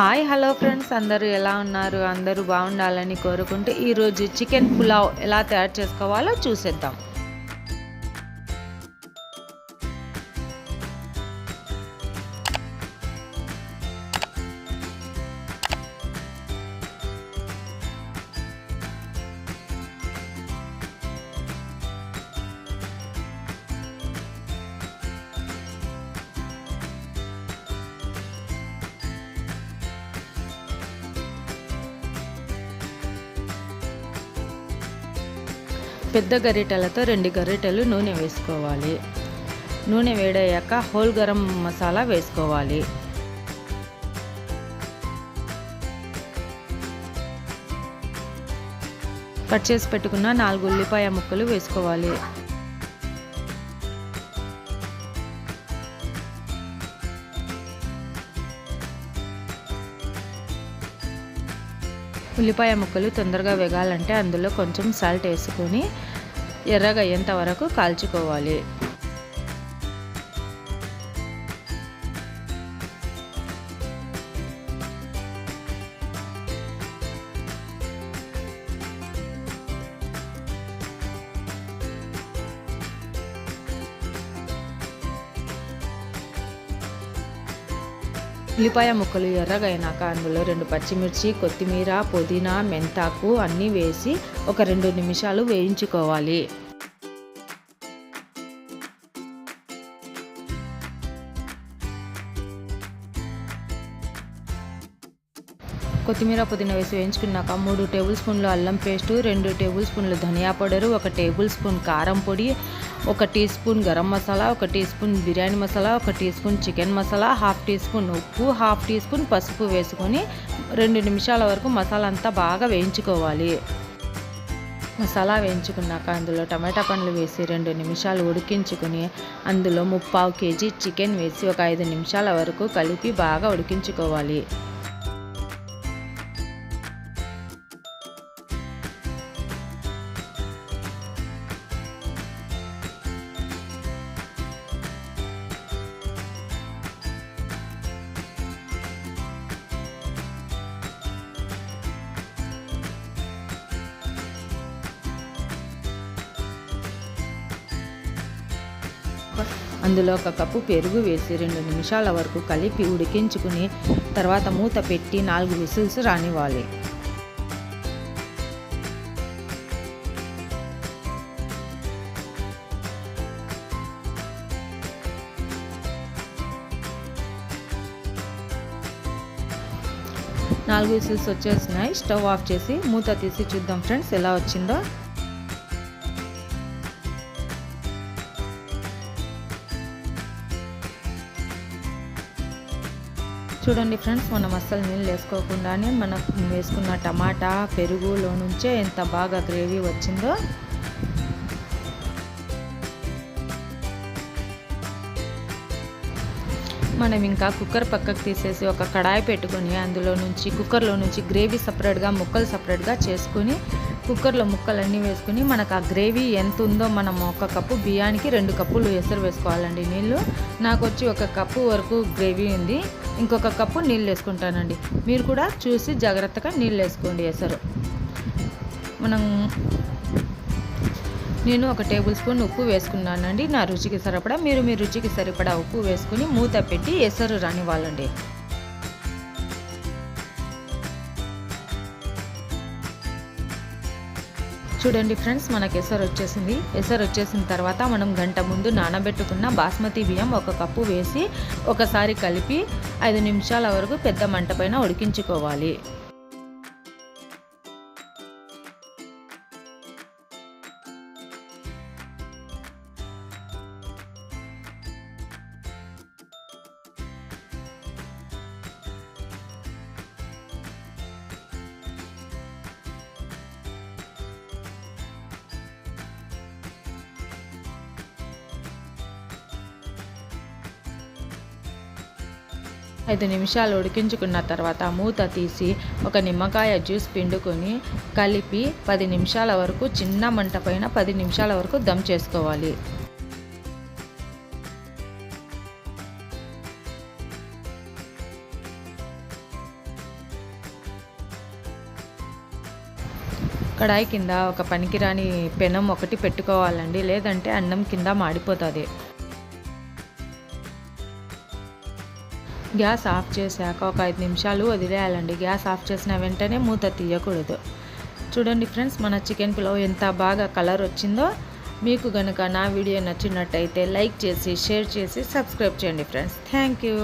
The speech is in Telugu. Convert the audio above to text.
Hi hello friends. అందరూ ఎలా ఉన్నారు? అందరూ బాగుండాలని కోరుకుంటే ఈరోజు చికెన్ పులావ్ ఎలా తయారు చేసుకోవాలో చూసేద్దాం. పెద్ద గరిటెలతో రెండు గరిటెలు నూనె వేసుకోవాలి. నూనె వేడయ్యాక హోల్ గరం మసాలా వేసుకోవాలి. కట్ చేసి పెట్టుకున్న నాలుగు ఉల్లిపాయ ముక్కలు వేసుకోవాలి. ఉల్లిపాయ ముక్కలు తొందరగా వేగాలంటే అందులో కొంచెం సాల్ట్ వేసుకొని ఎర్రగా అయ్యేంత వరకు కాల్చుకోవాలి. ఉల్లిపాయ ముక్కలు ఎర్రగైనాక అందులో రెండు పచ్చిమిర్చి కొత్తిమీర పుదీనా మెంతాకు అన్నీ వేసి ఒక రెండు నిమిషాలు వేయించుకోవాలి. కొత్తిమీర పుదీనా వేసి వేయించుకున్నాక మూడు టేబుల్ స్పూన్లు అల్లం పేస్టు రెండు టేబుల్ స్పూన్లు ధనియా పౌడరు ఒక టేబుల్ స్పూన్ కారం పొడి ఒక టీ స్పూన్ గరం మసాలా ఒక టీ స్పూన్ బిర్యానీ మసాలా ఒక tea spoon chicken masala half tea spoon ఉప్పు హాఫ్ టీ స్పూన్ పసుపు వేసుకొని రెండు నిమిషాల వరకు మసాలా అంతా బాగా వేయించుకోవాలి. మసాలా వేయించుకున్నాక అందులో టమాటా పండ్లు వేసి రెండు నిమిషాలు ఉడికించుకొని అందులో ముప్పావు కేజీ చికెన్ వేసి ఒక ఐదు నిమిషాల వరకు కలిపి బాగా ఉడికించుకోవాలి. అందులో ఒక కప్పు పెరుగు వేసి రెండు నిమిషాల వరకు కలిపి ఉడికించుకుని తర్వాత మూత పెట్టి నాలుగు విసిల్స్ రానివ్వాలి. నాలుగు విసిల్స్ వచ్చేసినాయి. స్టవ్ ఆఫ్ చేసి మూత తీసి చూద్దాం ఫ్రెండ్స్ ఎలా వచ్చిందో. చూడండి ఫ్రెండ్స్ మనం అస్సలు నీళ్ళు వేసుకోకుండానే మనం వేసుకున్న టమాటా పెరుగులో నుంచే ఎంత బాగా గ్రేవీ వచ్చిందో. మనం ఇంకా కుక్కర్ పక్కకు తీసేసి ఒక కడాయి పెట్టుకొని అందులో నుంచి కుక్కర్లో నుంచి గ్రేవీ సపరేట్గా ముక్కలు సపరేట్గా చేసుకొని కుక్కర్లో ముక్కలన్నీ వేసుకుని మనకు ఆ గ్రేవీ ఎంత ఉందో మనం ఒక కప్పు బియ్యానికి రెండు కప్పులు ఎసరు వేసుకోవాలండి నీళ్ళు. నాకు వచ్చి ఒక కప్పు వరకు గ్రేవీ ఉంది. ఇంకొక కప్పు నీళ్ళు వేసుకుంటానండి. మీరు కూడా చూసి జాగ్రత్తగా నీళ్ళు వేసుకోండి ఎసరు. మనం నేను ఒక టేబుల్ స్పూన్ ఉప్పు వేసుకున్నానండి. నా రుచికి సరిపడా మీరు మీ రుచికి సరిపడా ఉప్పు వేసుకుని మూత పెట్టి ఎసరు రానివ్వాలండి. చూడండి ఫ్రెండ్స్ మనకి ఎసరు వచ్చేసింది. ఎసరు వచ్చేసిన తర్వాత మనం గంట ముందు నానబెట్టుకున్న బాస్మతి బియ్యం ఒక కప్పు వేసి ఒకసారి కలిపి ఐదు నిమిషాల వరకు పెద్ద మంట పైన ఉడికించుకోవాలి. ఐదు నిమిషాలు ఉడికించుకున్న తర్వాత మూత తీసి ఒక నిమ్మకాయ జ్యూస్ పిండుకొని కలిపి పది నిమిషాల వరకు చిన్న మంట పైన పది నిమిషాల వరకు దమ్ చేసుకోవాలి. కడాయి కింద ఒక పనికిరాని పెనం ఒకటి పెట్టుకోవాలండి లేదంటే అన్నం కింద మాడిపోతుంది. గ్యాస్ ఆఫ్ చేశాక ఒక ఐదు నిమిషాలు వదిలేయాలండి. గ్యాస్ ఆఫ్ చేసిన వెంటనే మూత తీయకూడదు. చూడండి ఫ్రెండ్స్ మన చికెన్ పులావ్ ఎంత బాగా కలర్ వచ్చిందో మీకు కనుక నా వీడియో నచ్చినట్టయితే లైక్ చేసి షేర్ చేసి సబ్స్క్రైబ్ చేయండి ఫ్రెండ్స్. Thank you.